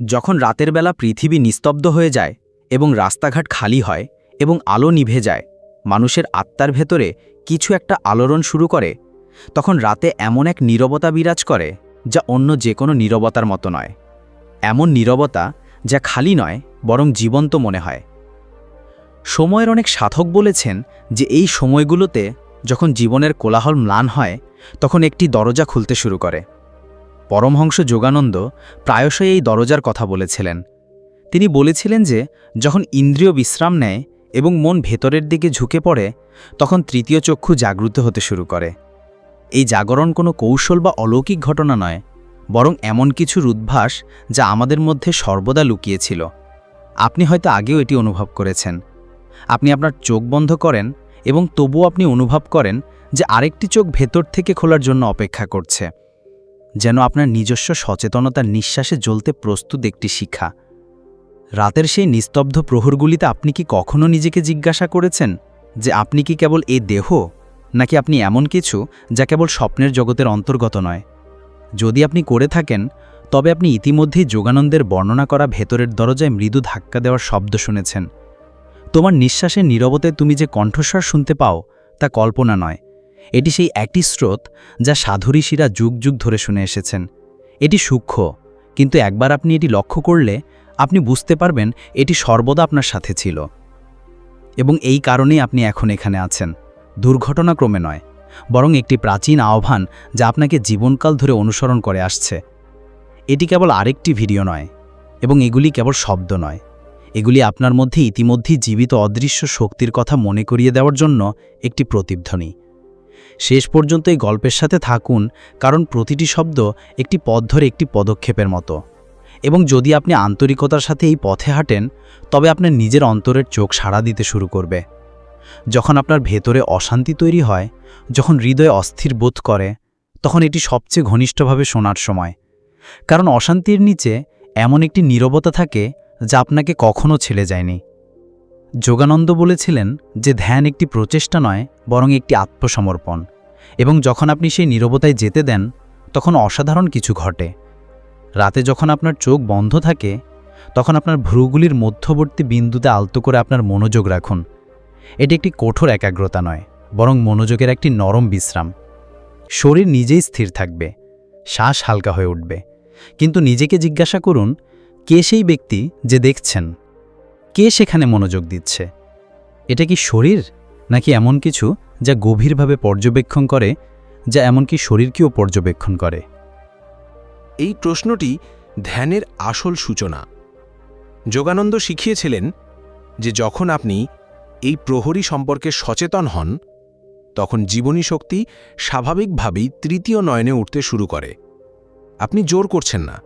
যখন রাতের বেলা পৃথিবী নিস্তব্ধ হয়ে যায় এবং রাস্তাঘাট খালি হয় এবং আলো নিভে যায়, মানুষের আত্মার ভেতরে কিছু একটা আলোড়ন শুরু করে, তখন রাতে এমন এক নীরবতা বিরাজ করে যা অন্য যে কোনো নীরবতার মতো নয়। এমন নীরবতা যা খালি নয়, বরং জীবন্ত মনে হয়। সময়ের অনেক সাধক বলেছেন যে এই সময়গুলোতে যখন জীবনের কোলাহল ম্লান হয়, তখন একটি দরজা খুলতে শুরু করে। পরমহংস যোগানন্দ প্রায়শই এই দরজার কথা বলেছিলেন। তিনি বলেছিলেন যে, যখন ইন্দ্রিয় বিশ্রাম নেয় এবং মন ভেতরের দিকে ঝুঁকে পড়ে, তখন তৃতীয় চক্ষু জাগ্রত হতে শুরু করে। এই জাগরণ কোনো কৌশল বা অলৌকিক ঘটনা নয়, বরং এমন কিছু উদ্ভাস যা আমাদের মধ্যে সর্বদা লুকিয়েছিল। আপনি হয়তো আগেও এটি অনুভব করেছেন। আপনি আপনার চোখ বন্ধ করেন এবং তবুও আপনি অনুভব করেন যে আরেকটি চোখ ভেতর থেকে খোলার জন্য অপেক্ষা করছে। যেন আপনার নিজস্ব সচেতনতার নিঃশ্বাসে জ্বলতে প্রস্তুত একটি শিক্ষা রাতের সেই নিস্তব্ধ প্রহরগুলিতে আপনি কি কখনো নিজেকে জিজ্ঞাসা করেছেন যে আপনি কি কেবল এ দেহ, নাকি আপনি এমন কিছু যা কেবল স্বপ্নের জগতের অন্তর্গত নয়? যদি আপনি করে থাকেন, তবে আপনি ইতিমধ্যেই যোগানন্দের বর্ণনা করা ভেতরের দরজায় মৃদু ধাক্কা দেওয়ার শব্দ শুনেছেন। তোমার নিঃশ্বাসের নীরবতায় তুমি যে কণ্ঠস্বর শুনতে পাও, তা কল্পনা নয়। এটি সেই একটি স্রোত যা সাধুঋষিরা যুগ যুগ ধরে শুনে এসেছেন। এটি সূক্ষ্ম, কিন্তু একবার আপনি এটি লক্ষ্য করলে আপনি বুঝতে পারবেন এটি সর্বদা আপনার সাথে ছিল। এবং এই কারণেই আপনি এখন এখানে আছেন। দুর্ঘটনাক্রমে নয়, বরং একটি প্রাচীন আহ্বান যা আপনাকে জীবনকাল ধরে অনুসরণ করে আসছে। এটি কেবল আরেকটি ভিডিও নয়, এবং এগুলি কেবল শব্দ নয়। এগুলি আপনার মধ্যে ইতিমধ্যেই জীবিত অদৃশ্য শক্তির কথা মনে করিয়ে দেওয়ার জন্য একটি প্রতিধ্বনি। শেষ পর্যন্ত এই গল্পের সাথে থাকুন, কারণ প্রতিটি শব্দ একটি পথ ধরে একটি পদক্ষেপের মতো। এবং যদি আপনি আন্তরিকতার সাথে এই পথে হাঁটেন, তবে আপনার নিজের অন্তরের চোখ সাড়া দিতে শুরু করবে। যখন আপনার ভেতরে অশান্তি তৈরি হয়, যখন হৃদয় অস্থির বোধ করে, তখন এটি সবচেয়ে ঘনিষ্ঠভাবে শোনার সময়। কারণ অশান্তির নিচে এমন একটি নীরবতা থাকে যা আপনাকে কখনো ছেড়ে যায়নি। যোগানন্দ বলেছিলেন যে ধ্যান একটি প্রচেষ্টা নয়, বরং একটি আত্মসমর্পণ। এবং যখন আপনি সেই নীরবতায় যেতে দেন, তখন অসাধারণ কিছু ঘটে। রাতে যখন আপনার চোখ বন্ধ থাকে, তখন আপনার ভ্রুগুলির মধ্যবর্তী বিন্দুতে আলতো করে আপনার মনোযোগ রাখুন। এটি একটি কঠোর একাগ্রতা নয়, বরং মনোযোগের একটি নরম বিশ্রাম। শরীর নিজেই স্থির থাকবে, শ্বাস হালকা হয়ে উঠবে। কিন্তু নিজেকে জিজ্ঞাসা করুন, কে সেই ব্যক্তি যে দেখছেন? কে সেখানে মনোযোগ দিচ্ছে? এটা কি শরীর, নাকি এমন কিছু যা গভীরভাবে পর্যবেক্ষণ করে, যা এমনকি শরীরকেও পর্যবেক্ষণ করে? এই প্রশ্নটি ধ্যানের আসল সূচনা। যোগানন্দ শিখিয়েছিলেন যে যখন আপনি এই প্রহরী সম্পর্কে সচেতন হন, তখন জীবনী শক্তি স্বাভাবিকভাবেই তৃতীয় নয়নে উঠতে শুরু করে। আপনি জোর করছেন না।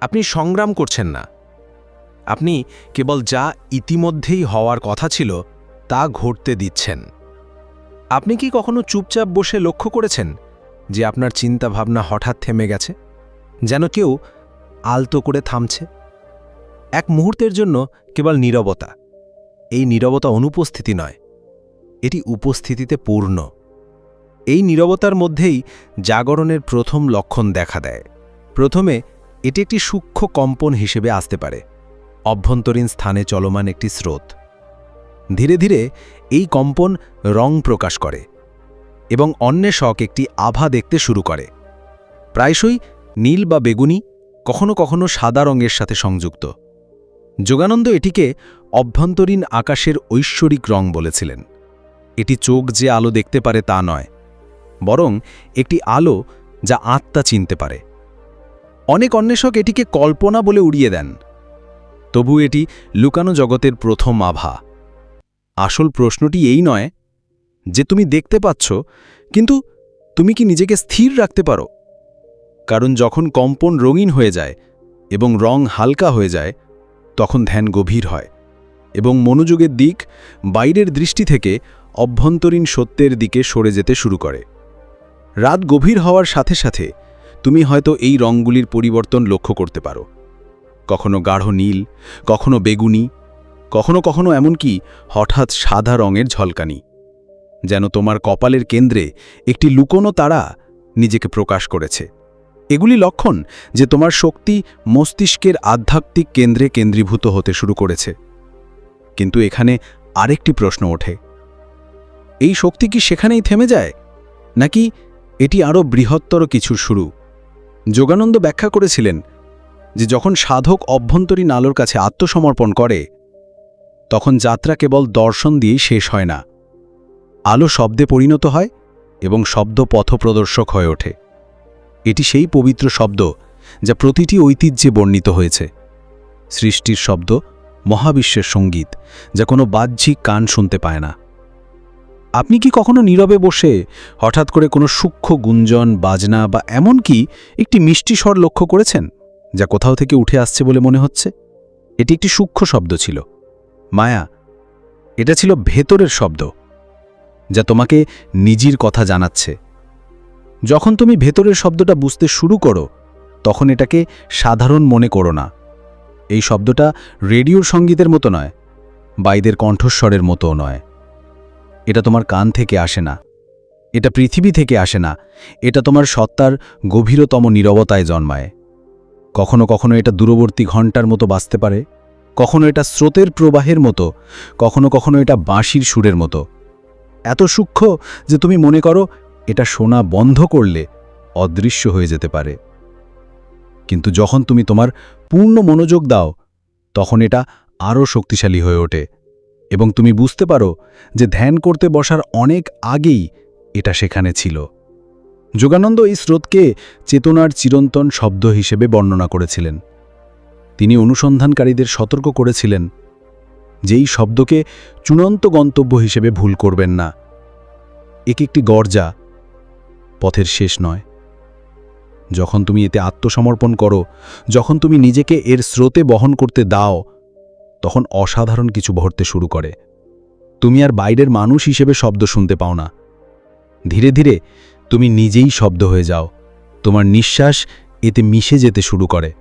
আপনি সংগ্রাম করছেন না। আপনি কেবল যা ইতিমধ্যেই হওয়ার কথা ছিল তা ঘটতে দিচ্ছেন। আপনি কি কখনো চুপচাপ বসে লক্ষ্য করেছেন যে আপনার চিন্তাভাবনা হঠাৎ থেমে গেছে? যেন কেউ আলতো করে থামছে? এক মুহূর্তের জন্য কেবল নীরবতা। এই নীরবতা অনুপস্থিতি নয়, এটি উপস্থিতিতে পূর্ণ। এই নীরবতার মধ্যেই জাগরণের প্রথম লক্ষণ দেখা দেয়। প্রথমে এটি একটি সূক্ষ্ম কম্পন হিসেবে আসতে পারে। অভ্যন্তরীণ স্থানে চলমান একটি স্রোত। ধীরে ধীরে এই কম্পন রং প্রকাশ করে এবং অন্বেষক একটি আভা দেখতে শুরু করে। প্রায়শই নীল বা বেগুনি, কখনো কখনো সাদা রঙের সাথে সংযুক্ত। যোগানন্দ এটিকে অভ্যন্তরীণ আকাশের ঐশ্বরিক রং বলেছিলেন। এটি চোখ যে আলো দেখতে পারে তা নয়, বরং একটি আলো যা আত্মা চিনতে পারে। অনেক অন্বেষক এটিকে কল্পনা বলে উড়িয়ে দেন। তবু এটি লুকানো জগতের প্রথম আভা। আসল প্রশ্নটি এই নয় যে তুমি দেখতে পাচ্ছ, কিন্তু তুমি কি নিজেকে স্থির রাখতে পারো? কারণ যখন কম্পন রঙিন হয়ে যায় এবং রং হালকা হয়ে যায়, তখন ধ্যান গভীর হয় এবং মনোযোগের দিক বাইরের দৃষ্টি থেকে অভ্যন্তরীণ সত্যের দিকে সরে যেতে শুরু করে। রাত গভীর হওয়ার সাথে সাথে তুমি হয়তো এই রঙগুলির পরিবর্তন লক্ষ্য করতে পারো। কখনো গাঢ় নীল, কখনো বেগুনি, কখনো কখনো এমনকি হঠাৎ সাদা রঙের ঝলকানি, যেন তোমার কপালের কেন্দ্রে একটি লুকোনো তারা নিজেকে প্রকাশ করেছে। এগুলি লক্ষণ যে তোমার শক্তি মস্তিষ্কের আধ্যাত্মিক কেন্দ্রে কেন্দ্রীভূত হতে শুরু করেছে। কিন্তু এখানে আরেকটি প্রশ্ন ওঠে। এই শক্তি কি সেখানেই থেমে যায়, নাকি এটি আরও বৃহত্তর কিছুর শুরু? যোগানন্দ ব্যাখ্যা করেছিলেন যে যখন সাধক অভ্যন্তরীণ আলোর কাছে আত্মসমর্পণ করে, তখন যাত্রা কেবল দর্শন দিয়েই শেষ হয় না। আলো শব্দে পরিণত হয় এবং শব্দ পথপ্রদর্শক হয়ে ওঠে। এটি সেই পবিত্র শব্দ যা প্রতিটি ঐতিহ্যে বর্ণিত হয়েছে। সৃষ্টির শব্দ মহাবিশ্বের সংগীত যা কোনো বাহ্যিক কান শুনতে পায় না। আপনি কি কখনো নীরবে বসে হঠাৎ করে কোনো সূক্ষ্ম গুঞ্জন, বাজনা বা এমনকি একটি মিষ্টি স্বর লক্ষ্য করেছেন? যা কোথাও থেকে উঠে আসছে বলে মনে হচ্ছে? এটি একটি সূক্ষ্ম শব্দ ছিল। মায়া, এটা ছিল ভেতরের শব্দ, যা তোমাকে নিজের কথা জানাচ্ছে। যখন তুমি ভেতরের শব্দটা বুঝতে শুরু করো, তখন এটাকে সাধারণ মনে করো না। এই শব্দটা রেডিওর সঙ্গীতের মতো নয়, বাইদের কণ্ঠস্বরের মতোও নয়। এটা তোমার কান থেকে আসে না। এটা পৃথিবী থেকে আসে না। এটা তোমার সত্তার গভীরতম নীরবতায় জন্মায়। কখনো কখনো এটা দূরবর্তী ঘণ্টার মতো বাঁচতে পারে, কখনো এটা স্রোতের প্রবাহের মতো, কখনো কখনো এটা বাঁশির সুরের মতো। এত সূক্ষ্ম যে তুমি মনে করো এটা শোনা বন্ধ করলে অদৃশ্য হয়ে যেতে পারে। কিন্তু যখন তুমি তোমার পূর্ণ মনোযোগ দাও, তখন এটা আরও শক্তিশালী হয়ে ওঠে এবং তুমি বুঝতে পারো যে ধ্যান করতে বসার অনেক আগেই এটা সেখানে ছিল। যোগানন্দ এই স্রোতকে চেতনার চিরন্তন শব্দ হিসেবে বর্ণনা করেছিলেন। তিনি অনুসন্ধানকারীদের সতর্ক করেছিলেন যে এই শব্দকে চূড়ান্ত গন্তব্য হিসেবে ভুল করবেন না। এক একটি গর্জা, পথের শেষ নয়। যখন তুমি এতে আত্মসমর্পণ করো, যখন তুমি নিজেকে এর স্রোতে বহন করতে দাও, তখন অসাধারণ কিছু ভরতে শুরু করে। তুমি আর বাইরের মানুষ হিসেবে শব্দ শুনতে পাও না। ধীরে ধীরে তুমি নিজেই শব্দ হয়ে যাও। তোমার নিঃশ্বাস এতে মিশে যেতে শুরু করে।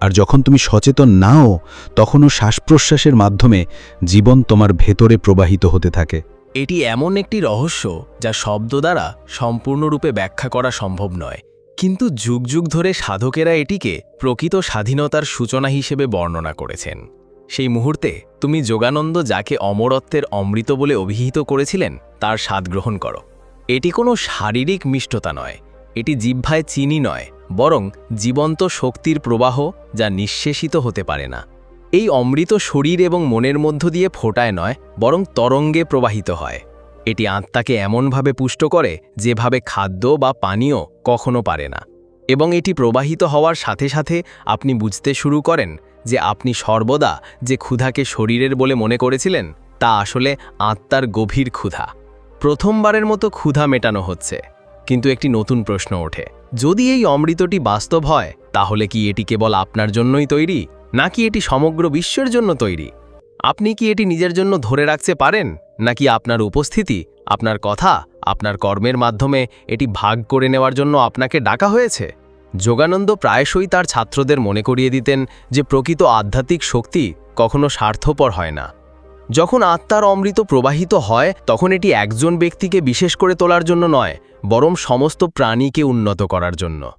আর যখন তুমি সচেতন নাও, তখনও শ্বাস প্রশ্বাসের মাধ্যমে জীবন তোমার ভেতরে প্রবাহিত হতে থাকে। এটি এমন একটি রহস্য যা শব্দ দ্বারা সম্পূর্ণরূপে ব্যাখ্যা করা সম্ভব নয়। কিন্তু যুগ যুগ ধরে সাধকেরা এটিকে প্রকৃত স্বাধীনতার সূচনা হিসেবে বর্ণনা করেছেন। সেই মুহূর্তে তুমি যোগানন্দ যাকে অমরত্বের অমৃত বলে অভিহিত করেছিলেন, তার স্বাদ গ্রহণ করো। এটি কোনো শারীরিক মিষ্টতা নয়, এটি জিহ্বায় চিনি নয়, বরং জীবন্ত শক্তির প্রবাহ যা নিঃশেষিত হতে পারে না। এই অমৃত শরীর এবং মনের মধ্য দিয়ে ফোটায় নয়, বরং তরঙ্গে প্রবাহিত হয়। এটি আত্মাকে এমনভাবে পুষ্ট করে যেভাবে খাদ্য বা পানীয় কখনো পারে না। এবং এটি প্রবাহিত হওয়ার সাথে সাথে আপনি বুঝতে শুরু করেন যে আপনি সর্বদা যে ক্ষুধাকে শরীরের বলে মনে করেছিলেন, তা আসলে আত্মার গভীর ক্ষুধা। প্রথমবারের মতো ক্ষুধা মেটানো হচ্ছে। কিন্তু একটি নতুন প্রশ্ন ওঠে। যদি এই অমৃতটি বাস্তব হয়, তাহলে কি এটি কেবল আপনার জন্যই তৈরি, নাকি এটি সমগ্র বিশ্বের জন্য তৈরি? আপনি কি এটি নিজের জন্য ধরে রাখতে পারেন, নাকি আপনার উপস্থিতি, আপনার কথা, আপনার কর্মের মাধ্যমে এটি ভাগ করে নেওয়ার জন্য আপনাকে ডাকা হয়েছে? যোগানন্দ প্রায়শই তার ছাত্রদের মনে করিয়ে দিতেন যে প্রকৃত আধ্যাত্মিক শক্তি কখনো স্বার্থপর হয় না। যখন আত্মার অমৃত প্রবাহিত হয়, তখন এটি একজন ব্যক্তিকে বিশেষ করে তোলার জন্য নয়, বরং সমস্ত প্রাণীকে উন্নত করার জন্য।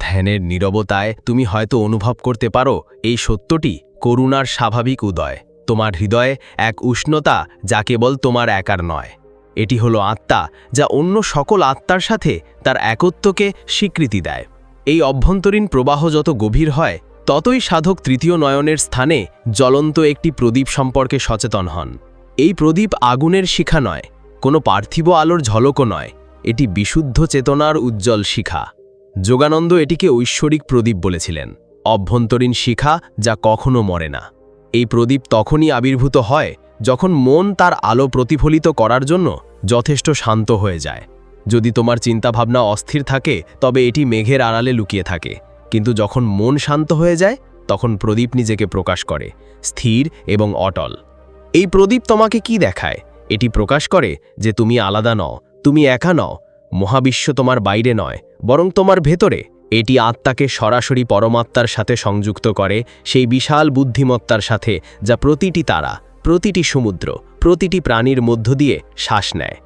ধ্যানের নীরবতায় তুমি হয়তো অনুভব করতে পারো, এই সত্যটি করুণার স্বাভাবিক উদয়। তোমার হৃদয়ে এক উষ্ণতা যা কেবল তোমার একার নয়। এটি হলো আত্মা, যা অন্য সকল আত্মার সাথে তার একত্বকে স্বীকৃতি দেয়। এই অভ্যন্তরীণ প্রবাহ যত গভীর হয় ততই সাধক তৃতীয় নয়নের স্থানে জ্বলন্ত একটি প্রদীপ সম্পর্কে সচেতন হন। এই প্রদীপ আগুনের শিখা নয়, কোনো পার্থিব আলোর ঝলকও নয়, এটি বিশুদ্ধ চেতনার উজ্জ্বল শিখা। যোগানন্দ এটিকে ঐশ্বরিক প্রদীপ বলেছিলেন, অভ্যন্তরীণ শিখা যা কখনো মরে না। এই প্রদীপ তখনই আবির্ভূত হয় যখন মন তার আলো প্রতিফলিত করার জন্য যথেষ্ট শান্ত হয়ে যায়। যদি তোমার চিন্তাভাবনা অস্থির থাকে, তবে এটি মেঘের আড়ালে লুকিয়ে থাকে। কিন্তু যখন মন শান্ত হয়ে যায়, তখন প্রদীপ নিজেকে প্রকাশ করে, স্থির এবং অটল। এই প্রদীপ তোমাকে কি দেখায়? এটি প্রকাশ করে যে তুমি আলাদা নও, তুমি একা নও, মহাবিশ্ব তোমার বাইরে নয়, বরং তোমার ভেতরে। এটি আত্মাকে সরাসরি পরমাত্মার সাথে সংযুক্ত করে, সেই বিশাল বুদ্ধিমত্তার সাথে, যা প্রতিটি তারা, প্রতিটি সমুদ্র, প্রতিটি প্রাণীর মধ্য দিয়ে শ্বাস নেয়।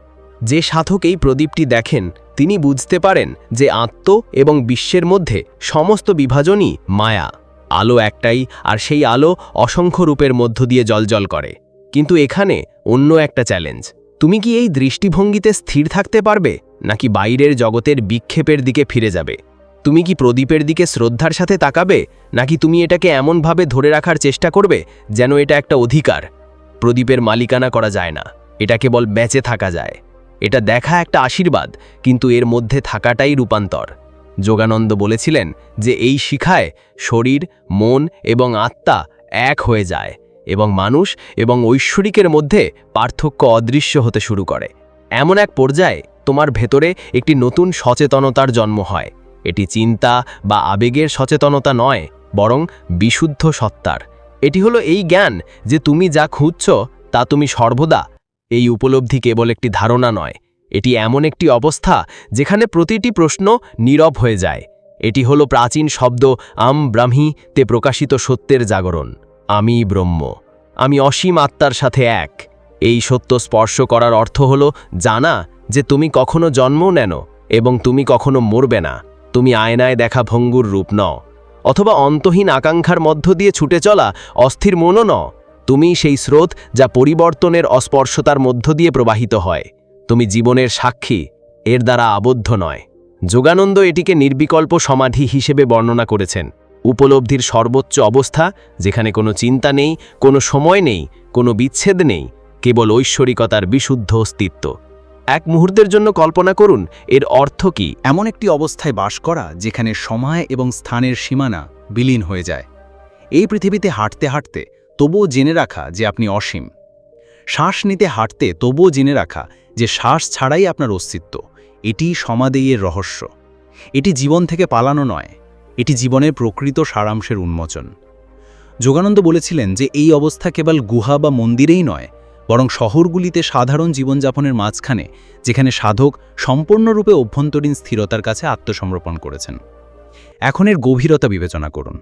যে সাধক এই প্রদীপটি দেখেন, তিনি বুঝতে পারেন যে আত্ম এবং বিশ্বের মধ্যে সমস্ত বিভাজনই মায়া। আলো একটাই, আর সেই আলো অসংখ্য রূপের মধ্য দিয়ে জলজল করে। কিন্তু এখানে অন্য একটা চ্যালেঞ্জ। তুমি কি এই দৃষ্টিভঙ্গিতে স্থির থাকতে পারবে, নাকি বাইরের জগতের বিক্ষেপের দিকে ফিরে যাবে? তুমি কি প্রদীপের দিকে শ্রদ্ধার সাথে তাকাবে, নাকি তুমি এটাকে এমনভাবে ধরে রাখার চেষ্টা করবে যেন এটা একটা অধিকার? প্রদীপের মালিকানা করা যায় না। এটা কেবল বেঁচে থাকা যায়। এটা দেখা একটা আশীর্বাদ, কিন্তু এর মধ্যে থাকাটাই রূপান্তর। যোগানন্দ বলেছিলেন যে এই শিখায় শরীর, মন এবং আত্মা এক হয়ে যায় এবং মানুষ এবং ঐশ্বরিকের মধ্যে পার্থক্য অদৃশ্য হতে শুরু করে। এমন এক পর্যায়ে তোমার ভেতরে একটি নতুন সচেতনতার জন্ম হয়। এটি চিন্তা বা আবেগের সচেতনতা নয়, বরং বিশুদ্ধ সত্তার। এটি হলো এই জ্ঞান যে তুমি যা খুঁজছ তা তুমি সর্বদা এই উপলব্ধি কেবল একটি ধারণা নয়, এটি এমন একটি অবস্থা যেখানে প্রতিটি প্রশ্ন নীরব হয়ে যায়। এটি হলো প্রাচীন শব্দ আম ব্রাহ্মী তে প্রকাশিত সত্যের জাগরণ, আমি ব্রহ্ম, আমি অসীম আত্মার সাথে এক। এই সত্য স্পর্শ করার অর্থ হল জানা যে তুমি কখনো জন্ম নেন এবং তুমি কখনো মরবে না, তুমি আয়নায় দেখা ভঙ্গুর রূপ ন অথবা অন্তহীন আকাঙ্ক্ষার মধ্য দিয়ে ছুটে চলা অস্থির মনও ন তুমি সেই স্রোত যা পরিবর্তনের অস্পর্শতার মধ্য দিয়ে প্রবাহিত হয়। তুমি জীবনের সাক্ষী, এর দ্বারা আবদ্ধ নয়। যোগানন্দ এটিকে নির্বিকল্প সমাধি হিসেবে বর্ণনা করেছেন। উপলব্ধির সর্বোচ্চ অবস্থা, যেখানে কোনো চিন্তা নেই, কোনো সময় নেই, কোনো বিচ্ছেদ নেই, কেবল ঐশ্বরিকতার বিশুদ্ধ অস্তিত্ব। এক মুহূর্তের জন্য কল্পনা করুন, এর অর্থ কি? এমন একটি অবস্থায় বাস করা, যেখানে সময় এবং স্থানের সীমানা বিলীন হয়ে যায়। এই পৃথিবীতে হাঁটতে হাঁটতে তবুও জেনে রাখা যে আপনি অসীম। শ্বাস নিতে হাঁটতে তবুও জেনে রাখা যে শ্বাস ছাড়াই আপনার অস্তিত্ব। এটি সমাদেয়ের রহস্য। এটি জীবন থেকে পালানো নয়, এটি জীবনের প্রকৃত সারাংশের উন্মোচন। যোগানন্দ বলেছিলেন যে এই অবস্থা কেবল গুহা বা মন্দিরেই নয়, বরং শহরগুলিতে সাধারণ জীবনযাপনের মাঝখানে, যেখানে সাধক সম্পূর্ণরূপে অভ্যন্তরীণ স্থিরতার কাছে আত্মসমর্পণ করেছেন। এখন এর গভীরতা বিবেচনা করুন।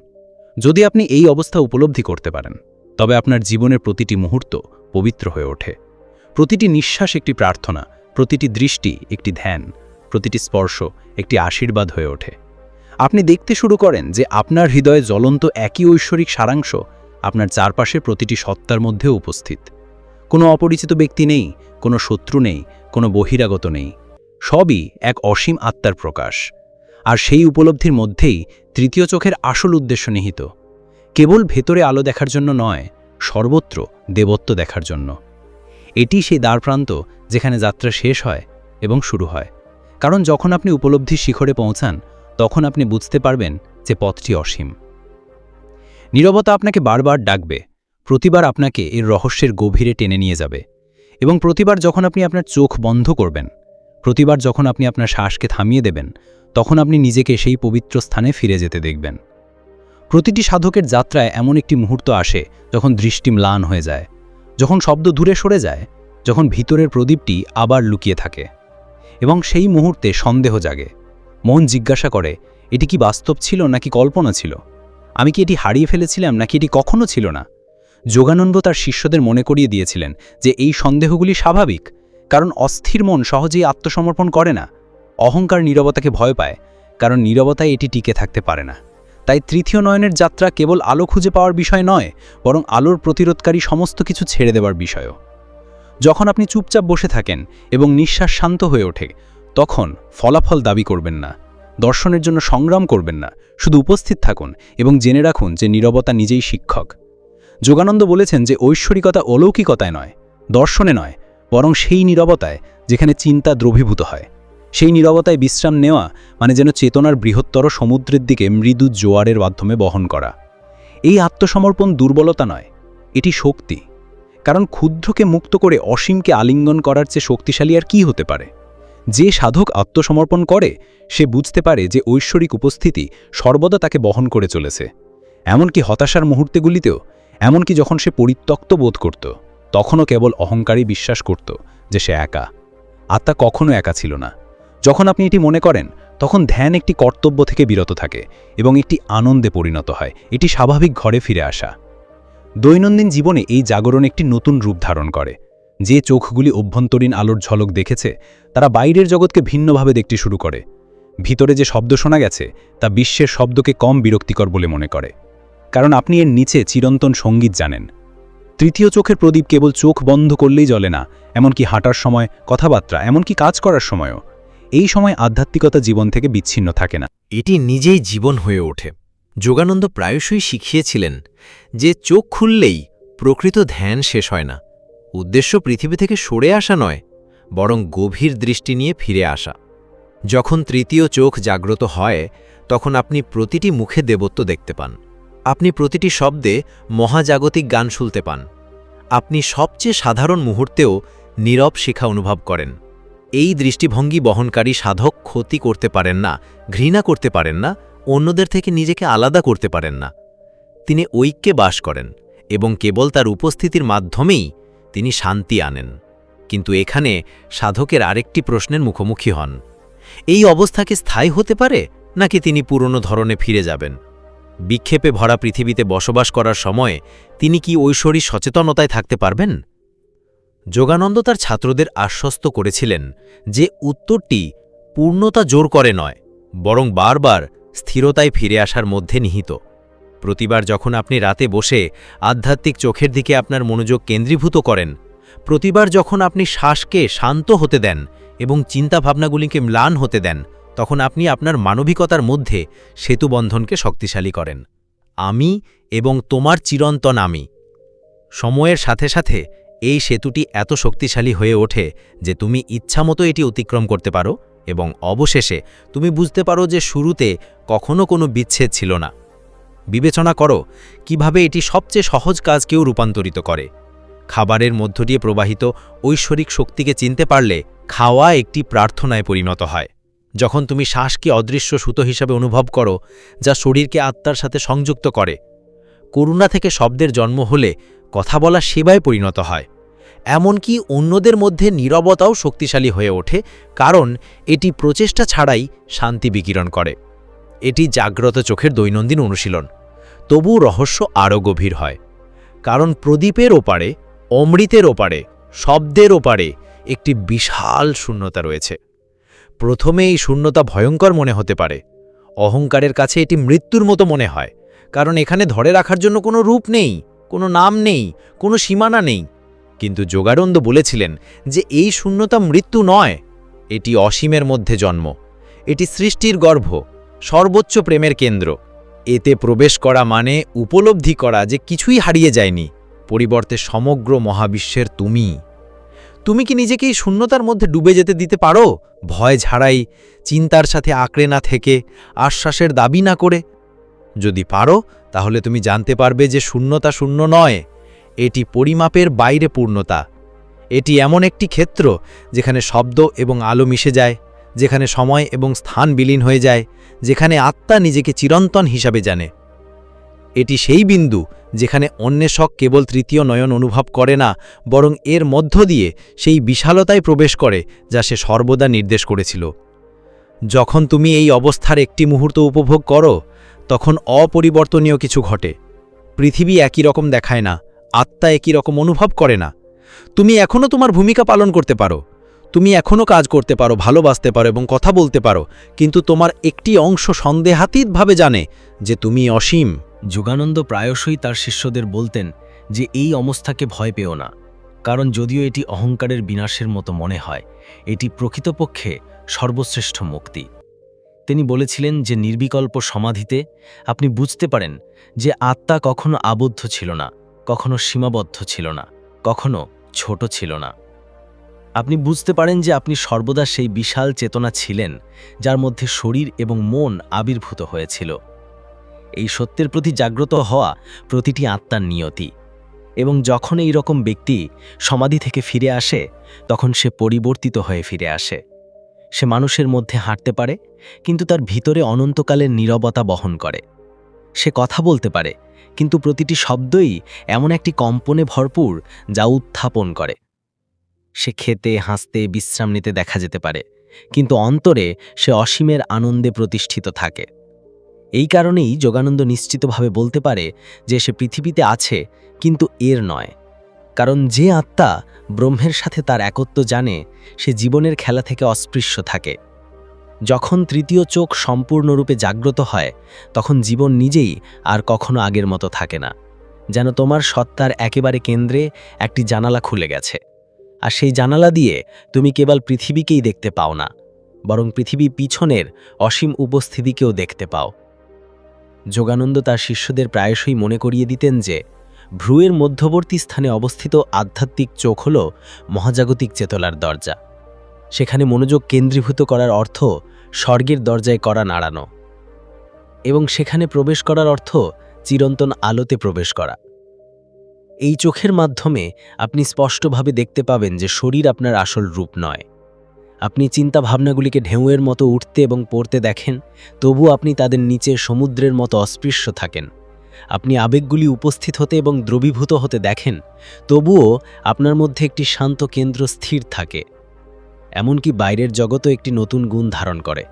যদি আপনি এই অবস্থা উপলব্ধি করতে পারেন তবে আপনার জীবনের প্রতিটি মুহূর্ত পবিত্র হয়ে ওঠে। প্রতিটি নিঃশ্বাস একটি প্রার্থনা, প্রতিটি দৃষ্টি একটি ধ্যান, প্রতিটি স্পর্শ একটি আশীর্বাদ হয়ে ওঠে। আপনি দেখতে শুরু করেন যে আপনার হৃদয়ে জ্বলন্ত একই ঐশ্বরিক সারাংশ আপনার চারপাশে প্রতিটি সত্তার মধ্যে উপস্থিত। কোনো অপরিচিত ব্যক্তি নেই, কোনো শত্রু নেই, কোনো বহিরাগত নেই। সবই এক অসীম আত্মার প্রকাশ। আর সেই উপলব্ধির মধ্যেই তৃতীয় চোখের আসল উদ্দেশ্য নিহিত। কেবল ভেতরে আলো দেখার জন্য নয়, সর্বত্র দেবত্ব দেখার জন্য। এটি সেই দ্বারপ্রান্ত যেখানে যাত্রা শেষ হয় এবং শুরু হয়। কারণ যখন আপনি উপলব্ধির শিখরে পৌঁছান, তখন আপনি বুঝতে পারবেন যে পথটি অসীম। নীরবতা আপনাকে বারবার ডাকবে, প্রতিবার আপনাকে এর রহস্যের গভীরে টেনে নিয়ে যাবে এবং প্রতিবার যখন আপনি আপনার চোখ বন্ধ করবেন, প্রতিবার যখন আপনি আপনার শ্বাসকে থামিয়ে দেবেন, তখন আপনি নিজেকে সেই পবিত্র স্থানে ফিরে যেতে দেখবেন। প্রতিটি সাধকের যাত্রায় এমন একটি মুহূর্ত আসে যখন দৃষ্টি ম্লান হয়ে যায়, যখন শব্দ দূরে সরে যায়, যখন ভিতরের প্রদীপটি আবার লুকিয়ে থাকে। এবং সেই মুহূর্তে সন্দেহ জাগে, মন জিজ্ঞাসা করে, এটি কি বাস্তব ছিল নাকি কল্পনা ছিল? আমি কি এটি হারিয়ে ফেলেছিলাম নাকি এটি কখনো ছিল না? যোগানন্দ তার শিষ্যদের মনে করিয়ে দিয়েছিলেন যে এই সন্দেহগুলি স্বাভাবিক, কারণ অস্থির মন সহজেই আত্মসমর্পণ করে না। অহংকার নীরবতাকে ভয় পায়, কারণ নীরবতায় এটি টিকে থাকতে পারে না। তাই তৃতীয় নয়নের যাত্রা কেবল আলো খুঁজে পাওয়ার বিষয় নয়, বরং আলোর প্রতিরোধকারী সমস্ত কিছু ছেড়ে দেওয়ার বিষয়ও। যখন আপনি চুপচাপ বসে থাকেন এবং নিঃশ্বাস শান্ত হয়ে ওঠে, তখন ফলাফল দাবি করবেন না, দর্শনের জন্য সংগ্রাম করবেন না, শুধু উপস্থিত থাকুন এবং জেনে রাখুন যে নীরবতা নিজেই শিক্ষক। যোগানন্দ বলেছেন যে ঐশ্বরিকতা অলৌকিকতায় নয়, দর্শনে নয়, বরং সেই নীরবতায় যেখানে চিন্তা দ্রবীভূত হয়। সেই নীরবতায় বিশ্রাম নেওয়া মানে যেন চেতনার বৃহত্তর সমুদ্রের দিকে মৃদু জোয়ারের মাধ্যমে বহন করা। এই আত্মসমর্পণ দুর্বলতা নয়, এটি শক্তি। কারণ ক্ষুদ্রকে মুক্ত করে অসীমকে আলিঙ্গন করার চেয়ে শক্তিশালী আর কি হতে পারে? যে সাধক আত্মসমর্পণ করে, সে বুঝতে পারে যে ঐশ্বরিক উপস্থিতি সর্বদা তাকে বহন করে চলেছে। এমনকি হতাশার মুহূর্তেগুলিতেও, এমনকি যখন সে পরিত্যক্ত বোধ করত, তখনও কেবল অহংকারী বিশ্বাস করত যে সে একা। আত্মা কখনো একা ছিল না। যখন আপনি এটি মনে করেন, তখন ধ্যান একটি কর্তব্য থেকে বিরত থাকে এবং একটি আনন্দে পরিণত হয়। এটি স্বাভাবিক ঘরে ফিরে আসা। দৈনন্দিন জীবনে এই জাগরণ একটি নতুন রূপ ধারণ করে। যে চোখগুলি অভ্যন্তরীণ আলোর ঝলক দেখেছে, তারা বাইরের জগৎকে ভিন্নভাবে দেখতে শুরু করে। ভিতরে যে শব্দ শোনা গেছে, তা বিশ্বের শব্দকে কম বিরক্তিকর বলে মনে করে। কারণ আপনি এর নিচে চিরন্তন সংগীত জানেন। তৃতীয় চোখের প্রদীপ কেবল চোখ বন্ধ করলেই জ্বলে না, এমনকি হাঁটার সময়, কথাবার্তা, এমনকি কাজ করার সময়ও। এই সময় আধ্যাত্মিকতা জীবন থেকে বিচ্ছিন্ন থাকে না। এটি নিজেই জীবন হয়ে ওঠে। যোগানন্দ প্রায়শই শিখিয়েছিলেন যে চোখ খুললেই প্রকৃত ধ্যান শেষ হয় না। উদ্দেশ্য পৃথিবী থেকে সরে আসা নয়, বরং গভীর দৃষ্টি নিয়ে ফিরে আসা। যখন তৃতীয় চোখ জাগ্রত হয়, তখন আপনি প্রতিটি মুখে দেবত্ব দেখতে পান। আপনি প্রতিটি শব্দে মহাজাগতিক গান শুনতে পান। আপনি সবচেয়ে সাধারণ মুহূর্তেও নীরব শিখা অনুভব করেন। এই দৃষ্টিভঙ্গি বহনকারী সাধক ক্ষতি করতে পারেন না, ঘৃণা করতে পারেন না, অন্যদের থেকে নিজেকে আলাদা করতে পারেন না। তিনি ঐক্যে বাস করেন এবং কেবল তার উপস্থিতির মাধ্যমেই তিনি শান্তি আনেন। কিন্তু এখানে সাধকের আরেকটি প্রশ্নের মুখোমুখি হন। এই অবস্থাকে স্থায়ী হতে পারে, নাকি তিনি পুরনো ধরনে ফিরে যাবেন? বিক্ষেপে ভরা পৃথিবীতে বসবাস করার সময় তিনি কি ঐশ্বরী সচেতনতায় থাকতে পারবেন? যোগানন্দ তার ছাত্রদের আশ্বস্ত করেছিলেন যে উত্তরটি পূর্ণতা জোর করে নয়, বরং বারবার স্থিরতায় ফিরে আসার মধ্যে নিহিত। প্রতিবার যখন আপনি রাতে বসে আধ্যাত্মিক চোখের দিকে আপনার মনোযোগ কেন্দ্রীভূত করেন, প্রতিবার যখন আপনি শ্বাসকে শান্ত হতে দেন এবং চিন্তাভাবনাগুলিকে ম্লান হতে দেন, তখন আপনি আপনার মানবিকতার মধ্যে সেতুবন্ধনকে শক্তিশালী করেন। আমি এবং তোমার চিরন্তন আমি। সময়ের সাথে সাথে এই সেতুটি এত শক্তিশালী হয়ে ওঠে যে তুমি ইচ্ছামতো এটি অতিক্রম করতে পারো এবং অবশেষে তুমি বুঝতে পারো যে শুরুতে কখনো কোনো বিচ্ছেদ ছিল না। বিবেচনা করো, কীভাবে এটি সবচেয়ে সহজ কাজকেও রূপান্তরিত করে। খাবারের মধ্য দিয়ে প্রবাহিত ঐশ্বরিক শক্তিকে চিনতে পারলে খাওয়া একটি প্রার্থনায় পরিণত হয়। যখন তুমি শ্বাসকে অদৃশ্য সুতো হিসাবে অনুভব করো, যা শরীরকে আত্মার সাথে সংযুক্ত করে করুণা থেকে শব্দের জন্ম হলে কথা বলা সেবায় পরিণত হয়। এমনকি অন্যদের মধ্যে নীরবতাও শক্তিশালী হয়ে ওঠে, কারণ এটি প্রচেষ্টা ছাড়াই শান্তি বিকিরণ করে। এটি জাগ্রত চোখের দৈনন্দিন অনুশীলন। তবু রহস্য আরও গভীর হয়। কারণ প্রদীপের ওপারে, অমৃতের ওপারে, শব্দের ওপারে একটি বিশাল শূন্যতা রয়েছে। প্রথমে এই শূন্যতা ভয়ঙ্কর মনে হতে পারে। অহংকারের কাছে এটি মৃত্যুর মতো মনে হয়। কারণ এখানে ধরে রাখার জন্য কোনো রূপ নেই, কোনো নাম নেই, কোনো সীমানা নেই। কিন্তু যোগানন্দ বলেছিলেন যে এই শূন্যতা মৃত্যু নয়, এটি অসীমের মধ্যে জন্ম। এটি সৃষ্টির গর্ভ, সর্বোচ্চ প্রেমের কেন্দ্র। এতে প্রবেশ করা মানে উপলব্ধি করা যে কিছুই হারিয়ে যায়নি, পরিবর্তে সমগ্র মহাবিশ্বের তুমি। তুমি কি নিজেকে এই শূন্যতার মধ্যে ডুবে যেতে দিতে পারো? ভয় ঝাড়াই, চিন্তার সাথে আঁকড়ে না থেকে, আশ্বাসের দাবি না করে যদি পারো, তাহলে তুমি জানতে পারবে যে শূন্যতা শূন্য নয়। এটি পরিমাপের বাইরে পূর্ণতা। এটি এমন একটি ক্ষেত্র যেখানে শব্দ এবং আলো মিশে যায়, যেখানে সময় এবং স্থান বিলীন হয়ে যায়, যেখানে আত্মা নিজেকে চিরন্তন হিসাবে জানে। এটি সেই বিন্দু যেখানে অন্বেষক কেবল তৃতীয় নয়ন অনুভব করে না, বরং এর মধ্য দিয়ে সেই বিশালতায় প্রবেশ করে যা সে সর্বদা নির্দেশ করেছিল। যখন তুমি এই অবস্থার একটি মুহূর্ত উপভোগ করো তখন অপরিবর্তনীয় কিছু ঘটে। পৃথিবী একই রকম দেখায় না, আত্মা একই রকম অনুভব করে না। তুমি এখনও তোমার ভূমিকা পালন করতে পারো। তুমি এখনও কাজ করতে পারো, ভালোবাসতে পারো এবং কথা বলতে পারো, কিন্তু তোমার একটি অংশ সন্দেহাতীতভাবে জানে যে তুমি অসীম। যোগানন্দ প্রায়শই তার শিষ্যদের বলতেন যে এই অবস্থাকে ভয় পেও না, কারণ যদিও এটি অহংকারের বিনাশের মতো মনে হয়, এটি প্রকৃতপক্ষে সর্বশ্রেষ্ঠ মুক্তি। তিনি বলেছিলেন যে নির্বিকল্প সমাধিতে আপনি বুঝতে পারেন যে আত্মা কখনো আবদ্ধ ছিল না, কখনো সীমাবদ্ধ ছিল না, কখনো ছোট ছিল না। আপনি বুঝতে পারেন যে আপনি সর্বদা সেই বিশাল চেতনা ছিলেন যার মধ্যে শরীর এবং মন আবির্ভূত হয়েছিল। এই সত্যের প্রতি জাগ্রত হওয়া প্রতিটি আত্মার নিয়তি এবং যখন এই রকম ব্যক্তি সমাধি থেকে ফিরে আসে, তখন সে পরিবর্তিত হয়ে ফিরে আসে। সে মানুষের মধ্যে হাঁটতে পারে, কিন্তু তার ভিতরে অনন্তকালের নীরবতা বহন করে। সে কথা বলতে পারে, কিন্তু প্রতিটি শব্দই এমন একটি কম্পনে ভরপুর যা উত্থাপন করে। সে খেতে, হাসতে, বিশ্রাম নিতে দেখা যেতে পারে, কিন্তু অন্তরে সে অসীমের আনন্দে প্রতিষ্ঠিত থাকে। এই কারণেই যোগানন্দ নিশ্চিতভাবে বলতে পারে যে সে পৃথিবীতে আছে, কিন্তু এর নয়। কারণ যে আত্মা ব্রহ্মের সাথে তার একত্ব জানে, সে জীবনের খেলা থেকে অস্পৃশ্য থাকে। যখন তৃতীয় চোখ সম্পূর্ণরূপে জাগ্রত হয়, তখন জীবন নিজেই আর কখনো আগের মতো থাকে না। যেন তোমার সত্তার একেবারে কেন্দ্রে একটি জানালা খুলে গেছে। আর সেই জানালা দিয়ে তুমি কেবল পৃথিবীকেই দেখতে পাও না, বরং পৃথিবী পিছনের অসীম উপস্থিতিকেও দেখতে পাও। যোগানন্দ তার শিষ্যদের প্রায়শই মনে করিয়ে দিতেন যে ভ্রুয়ের মধ্যবর্তী স্থানে অবস্থিত আধ্যাত্মিক চোখ হল মহাজাগতিক চেতলার দরজা। সেখানে মনোযোগ কেন্দ্রীভূত করার অর্থ স্বর্গের দরজায় করা নাড়ানো এবং সেখানে প্রবেশ করার অর্থ চিরন্তন আলোতে প্রবেশ করা। এই চোখের মাধ্যমে আপনি স্পষ্টভাবে দেখতে পাবেন যে শরীর আপনার আসল রূপ নয়। আপনি চিন্তা ভাবনাগুলিকে ঢেউয়ের মতো উঠতে এবং পড়তে দেখেন তবু আপনি তাদের নিচে সমুদ্রের মতো অস্পৃশ্য থাকেন। আপনি আবেগগুলি উপস্থিত হতে এবং দ্রবীভূত হতে দেখেন, তবুও আপনার মধ্যে একটি শান্ত কেন্দ্র স্থির থাকে। এমনকি বাইরের জগতও একটি নতুন গুণ ধারণ করে।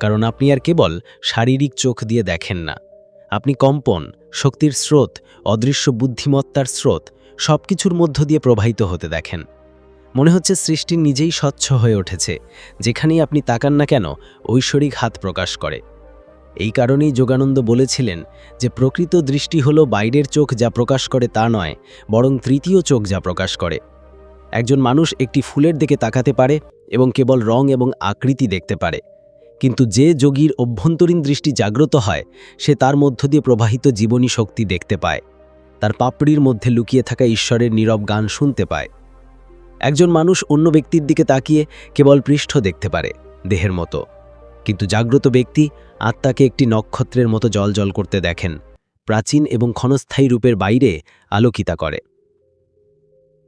কারণ আপনি আর কেবল শারীরিক চোখ দিয়ে দেখেন না। আপনি কম্পন, শক্তির স্রোত, অদৃশ্য বুদ্ধিমত্তার স্রোত সব কিছুর মধ্য দিয়ে প্রবাহিত হতে দেখেন। মনে হচ্ছে সৃষ্টি নিজেই স্বচ্ছ হয়ে উঠেছে, যেখানেই আপনি তাকান না কেন ঐশ্বরিক হাত প্রকাশ করে। এই কারণেই যোগানন্দ বলেছিলেন যে প্রকৃত দৃষ্টি হল বাইরের চোখ যা প্রকাশ করে তা নয়, বরং তৃতীয় চোখ যা প্রকাশ করে। একজন মানুষ একটি ফুলের দিকে তাকাতে পারে এবং কেবল রং এবং আকৃতি দেখতে পারে। কিন্তু যে যোগীর অভ্যন্তরীণ দৃষ্টি জাগ্রত হয়, সে তার মধ্য দিয়ে প্রবাহিত জীবনী শক্তি দেখতে পায়। তার পাপড়ির মধ্যে লুকিয়ে থাকা ঈশ্বরের নীরব গান শুনতে পায়। একজন মানুষ অন্য ব্যক্তির দিকে তাকিয়ে কেবল পৃষ্ঠ দেখতে পারে, দেহের মতো। কিন্তু জাগ্রত ব্যক্তি আত্মাকে একটি নক্ষত্রের মতো জল করতে দেখেন, প্রাচীন এবং ক্ষণস্থায়ী রূপের বাইরে আলোকিতা করে।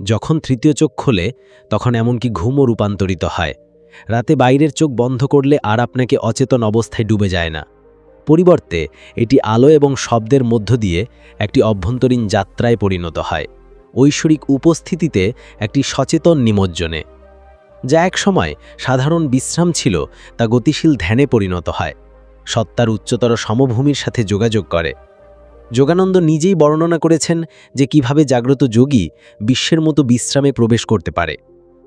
যখন তৃতীয় চোখ খোলে, তখন এমনকি ঘুমও রূপান্তরিত হয়। রাতে বাইরের চোখ বন্ধ করলে আর আপনাকে অচেতন অবস্থায় ডুবে যায় না। পরিবর্তে, এটি আলো এবং শব্দের মধ্য দিয়ে একটি অভ্যন্তরীণ যাত্রায় পরিণত হয়। ঐশ্বরিক উপস্থিতিতে একটি সচেতন নিমজ্জনে। যা এক সময় সাধারণ বিশ্রাম ছিল, তা গতিশীল ধ্যানে পরিণত হয়। সত্তার উচ্চতর সমভূমির সাথে যোগাযোগ করে। যোগানন্দ নিজেই বর্ণনা করেছেন যে কীভাবে জাগ্রত যোগী বিশ্বের মতো বিশ্রামে প্রবেশ করতে পারে।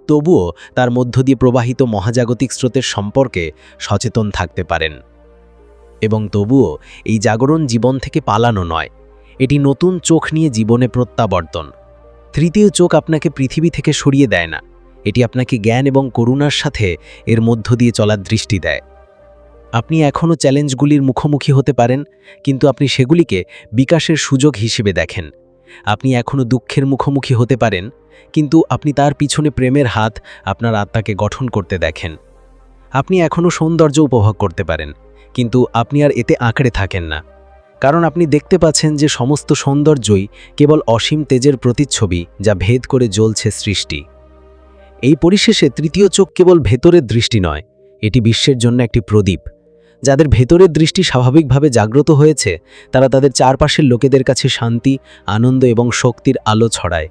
তবুও তার মধ্য দিয়ে প্রবাহিত মহাজাগতিক স্রোতের সম্পর্কে সচেতন থাকতে পারেন। এবং তবুও এই জাগরণ জীবন থেকে পালানো নয়, এটি নতুন চোখ নিয়ে জীবনে প্রত্যাবর্তন। তৃতীয় চোখ আপনাকে পৃথিবী থেকে সরিয়ে দেয় না, এটি আপনাকে জ্ঞান এবং করুণার সাথে এর মধ্য দিয়ে চলার দৃষ্টি দেয়। আপনি এখনও চ্যালেঞ্জগুলির মুখোমুখি হতে পারেন, কিন্তু আপনি সেগুলিকে বিকাশের সুযোগ হিসেবে দেখেন। আপনি এখনও দুঃখের মুখোমুখি হতে পারেন, কিন্তু আপনি তার পিছনে প্রেমের হাত আপনার আত্মাকে গঠন করতে দেখেন। আপনি এখনও সৌন্দর্য উপভোগ করতে পারেন, কিন্তু আপনি আর এতে আঁকড়ে থাকেন না। কারণ আপনি দেখতে পাচ্ছেন যে সমস্ত সৌন্দর্যই কেবল অসীম তেজের প্রতিচ্ছবি যা ভেদ করে জ্বলছে সৃষ্টি। এই পরিশেষে তৃতীয় চোখ কেবল ভেতরের দৃষ্টি নয়, এটি বিশ্বের জন্য একটি প্রদীপ। যাদের ভেতরের দৃষ্টি স্বাভাবিকভাবে জাগ্রত হয়েছে, তারা তাদের চারপাশের লোকেদের কাছে শান্তি, আনন্দ এবং শক্তির আলো ছড়ায়।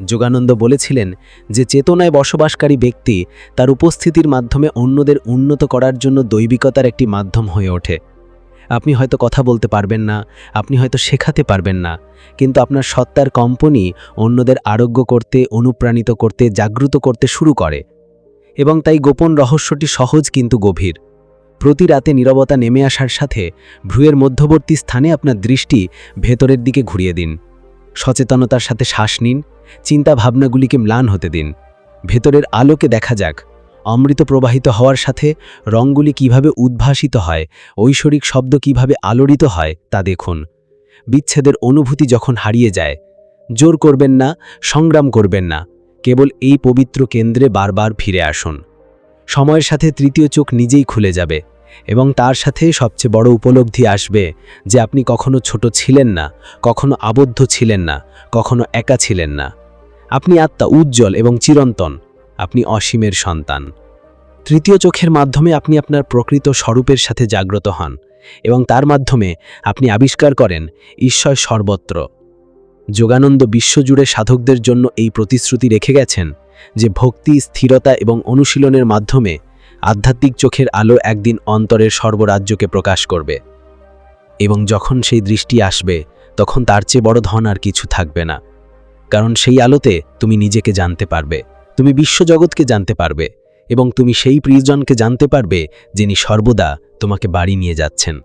যোগানন্দ বলেছিলেন যে, চেতনায় বসবাসকারী ব্যক্তি তার উপস্থিতির মাধ্যমে অন্যদের উন্নত করার জন্য দৈবিকতার একটি মাধ্যম হয়ে ওঠে। আপনি হয়তো কথা বলতে পারবেন না, আপনি হয়তো শেখাতে পারবেন না, কিন্তু আপনার সত্তার কম্পনি অন্যদের আরোগ্য করতে, অনুপ্রাণিত করতে, জাগ্রত করতে শুরু করে। এবং তাই গোপন রহস্যটি সহজ কিন্তু গভীর। প্রতি রাতে নীরবতা নেমে আসার সাথে ভ্রুয়ের মধ্যবর্তী স্থানে আপনার দৃষ্টি ভেতরের দিকে ঘুরিয়ে দিন। সচেতনতার সাথে শ্বাস নিন চিন্তা ভাবনাগুলিকে ম্লান হতে দিন। ভেতরের আলোকে দেখা যাক, অমৃত প্রবাহিত হওয়ার সাথে রঙগুলি কীভাবে উদ্ভাসিত হয়, ঐশ্বরিক শব্দ কীভাবে আলোড়িত হয় তা দেখুন। বিচ্ছেদের অনুভূতি যখন হারিয়ে যায়, জোর করবেন না, সংগ্রাম করবেন না, কেবল এই পবিত্র কেন্দ্রে বারবার ফিরে আসুন। সময়ের সাথে তৃতীয় চোখ নিজেই খুলে যাবে এবং তার সাথে সবচেয়ে বড় উপলব্ধি আসবে যে আপনি কখনো ছোট ছিলেন না, কখনো আবদ্ধ ছিলেন না, কখনো একা ছিলেন না। আপনি আত্মা উজ্জ্বল এবং চিরন্তন, আপনি অসীমের সন্তান। তৃতীয় চোখের মাধ্যমে আপনি আপনার প্রকৃত স্বরূপের সাথে জাগ্রত হন এবং তার মাধ্যমে আপনি আবিষ্কার করেন, ঈশ্বর সর্বত্র। যোগানন্দ বিশ্বজুড়ে সাধকদের জন্য এই প্রতিশ্রুতি রেখে গেছেন যে ভক্তি, স্থিরতা এবং অনুশীলনের মাধ্যমে আধ্যাত্মিক চোখের আলো একদিন অন্তরের সর্বরাজ্যকে প্রকাশ করবে এবং যখন সেই দৃষ্টি আসবে, তখন তার চেয়ে বড় ধন আর কিছু থাকবে না। কারণ সেই আলোতে তুমি নিজেকে জানতে পারবে, তুমি বিশ্বজগৎকে জানতে পারবে এবং তুমি সেই প্রিয়জনকে জানতে পারবে যিনি সর্বদা তোমাকে বাড়ি নিয়ে যাচ্ছেন।